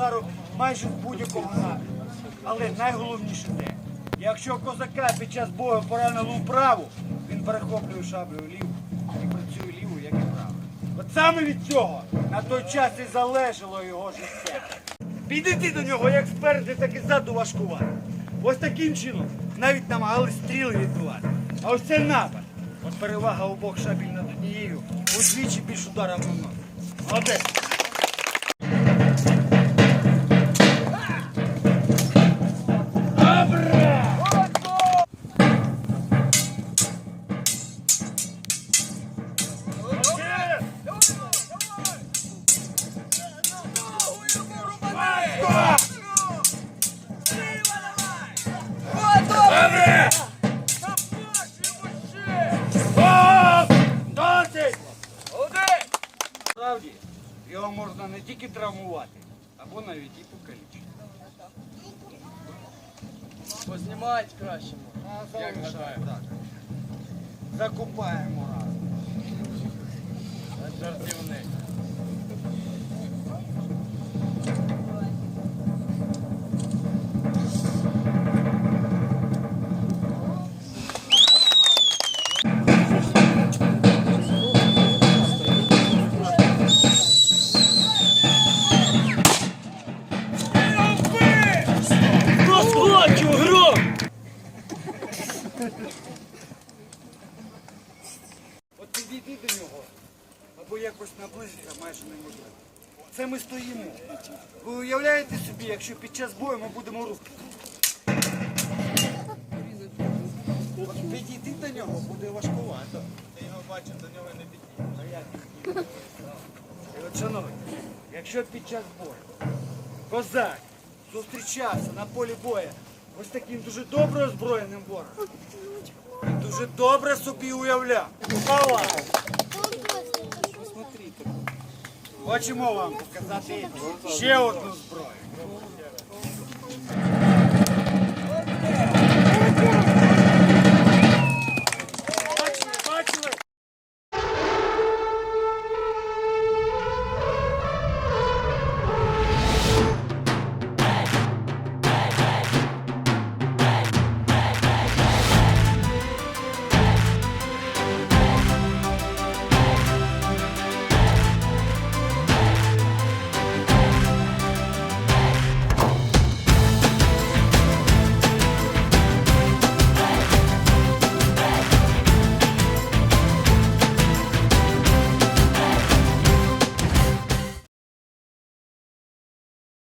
удару майже з будь-якого напрямку. Але найголовніше те, якщо козака під час бою поранило вправу, він перехоплює шаблю ліву і працює лівою, як і право. От саме від цього на той час і залежало його життя. Підійти до нього як спереду, так і ззаду важкувати. Ось таким чином навіть намагались стріли відбивати. А ось це напад. От перевага обох шабель над однією удвічі більш удара наносить. Молодець. Справді, його можна не тільки травмувати, або навіть і покалічити. Познімають краще. Так, гадаємо. так. Закупаємо разом. Жартівник. От підійти до нього, або якось наблизитися майже неможливо. Це ми стоїмо. Ви уявляєте собі, якщо під час бою ми будемо рухати? От підійти до нього буде важкувато. Ти його бачив, до нього не підійде. І от, шановні, якщо під час бою козак зустрічався на полі бою ось таким дуже добре озброєним ворогом, він дуже добре собі уявляв. Павла, хочемо вам показати ще одну.